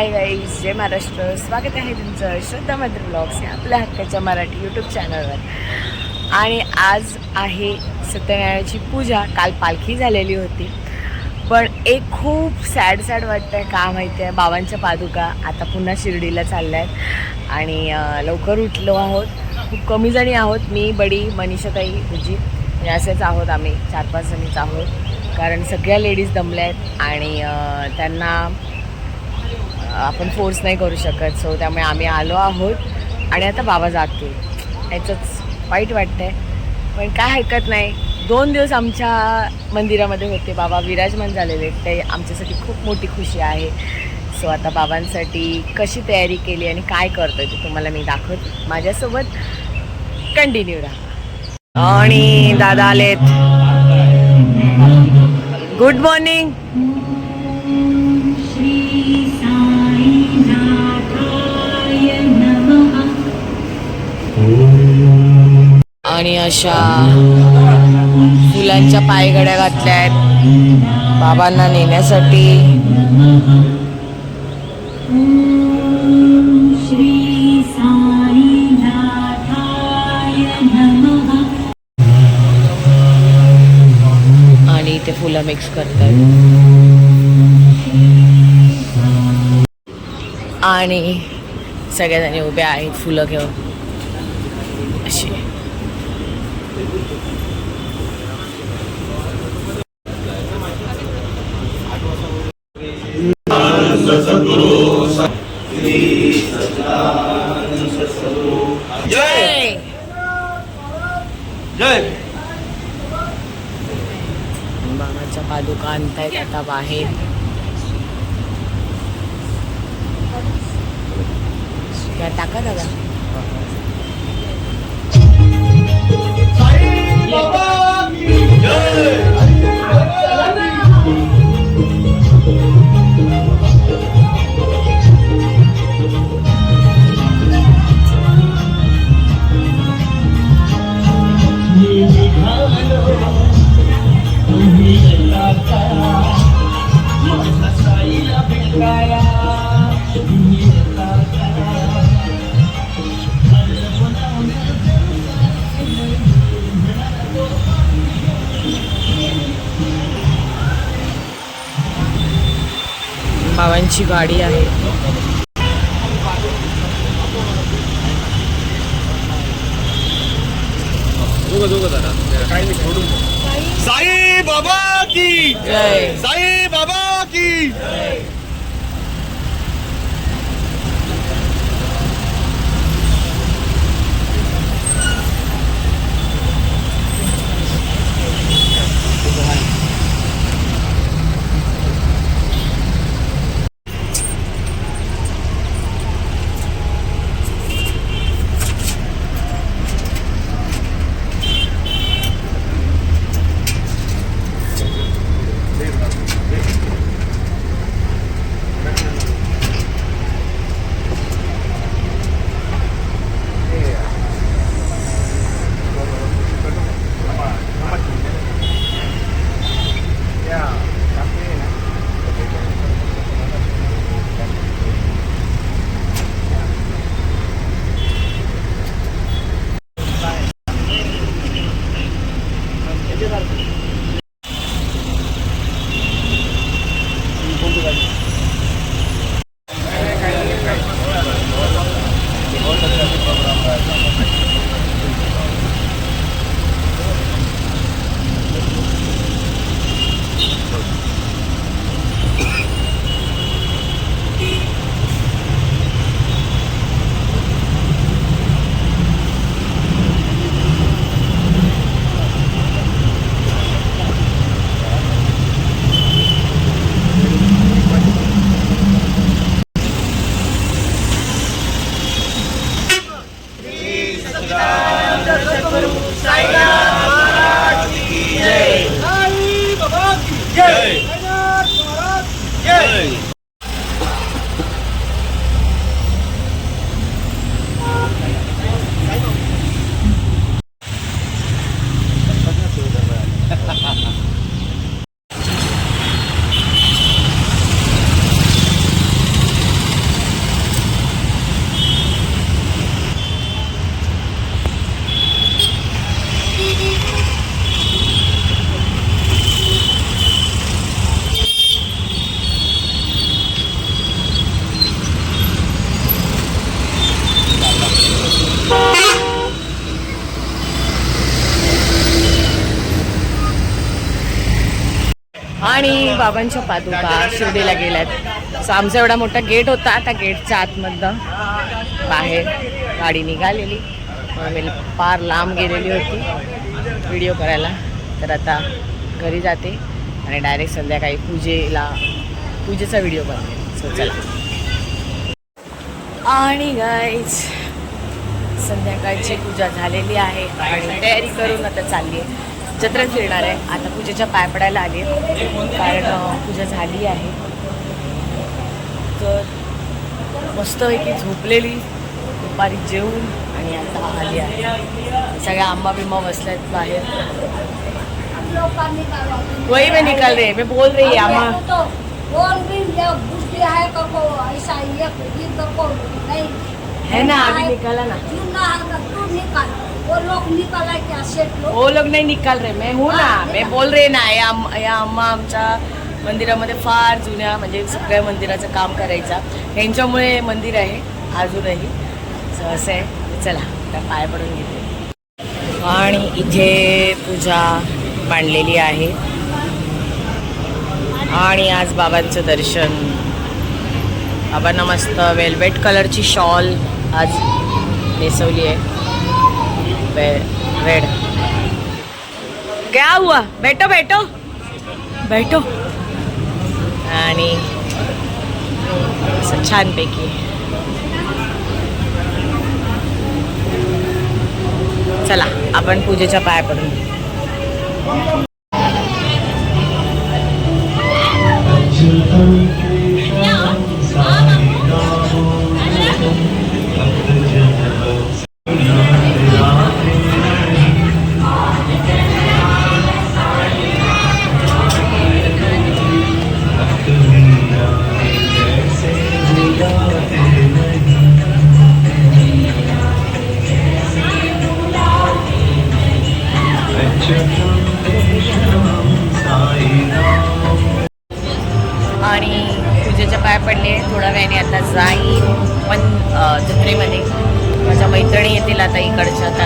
Hi guys जय महाराष्ट्र. स्वागत आहे तुमचं श्रद्धा मैत्री ब्लॉग्स या आपल्या हक्काच्या मराठी यूट्यूब चॅनलवर आणि आज आहे सत्यनारायणाची पूजा. काल पालखी झालेली होती. पण एक खूप सॅड सॅड वाटतं आहे का माहिती आहे बाबांच्या पादुका आता पुन्हा शिर्डीला चालल्या आहेत आणि लवकर उठलो आहोत. खूप कमी जणी आहोत. मी बडी मनीषाताई तुझी म्हणजे असेच आहोत आम्ही. चार पाच जणीच आहोत. कारण सगळ्या लेडीज दमल्या आहेत आणि त्यांना आपण फोर्स नाही करू शकत. सो त्यामुळे आम्ही आलो आहोत. आणि आता बाबा जातील याचंच वाईट वाटतंय. पण काय हरकत नाही. दोन दिवस आमच्या मंदिरामध्ये होते बाबा. विराजमान झालेले. ते आमच्यासाठी खूप मोठी खुशी आहे. सो आता बाबांसाठी कशी तयारी केली आणि काय करतोय ते तुम्हाला मी दाखवते. माझ्यासोबत कंटिन्यू राहा. आणि दादा आलेत. गुड मॉर्निंग आणि अशा फुलांच्या पायगड्या घातल्या आहेत. बाबांना नेण्यासाठी. आणि ते फुलं मिक्स करतात. आणि सगळ्याजणी उभ्या आहेत फुलं घेऊन अशी जय। जय। बाबाच्या पादुका आणतायत आता बाहेर. टाका दादा बाबांची गाडी आहे. साई बाबा की! साई बाबा की! आणि बाबांच्या पादुका शिर्डीला गेल्यात. सो आमचा एवढा मोठा गेट होता त्या गेटच्या आतमधनं बाहेर गाडी निघालेली. मी फार लांब गेलेली होती. व्हिडिओ करायला. तर आता घरी जाते आणि डायरेक्ट संध्याकाळी पूजेला पूजेचा व्हिडिओ करते. सो चला. आणि गाईज संध्याकाळची पूजा झालेली आहे आणि तयारी करून आता चालली आहे. जत्रा फिरणार आहे. आता पूजेच्या पाय पडायला आली. कारण पूजा झाली आहे. तर मस्तपैकी झोपलेली दुपारी जेवून आणि आता आली आहे. सगळ्या आंबा बिंबा बसल्यात बाहेर. वही में निकल रहे मैं बोल रही है आमा तो कौन भी जब बुद्धि है है ना अभी निकाला ना। तू ना तू निकाल। वो लोग निकाला क्या सेट लोग? वो लोग नाही निकाल रहे मैं हूँ ना मैं बोल रहे ना या आम- या अम्मा आमच्या मंदिरामध्ये फार जुन्या म्हणजे सगळ्या मंदिराचं काम करायचा. यांच्यामुळे हे मंदिर आहे अजूनही. So असं आहे. चला आता पाय पडून घेते. आणि इथे पूजा मांडलेली आहे. आणि आज बाबांचं दर्शन. बाबांना मस्त वेलवेट कलरची शॉल आज नेसवली आहे. रेड क्या हुआ? बैठो बैठो। बैठो। आणि असं छानपैकी. चला आपण पूजेच्या पाया पडून. पण अ,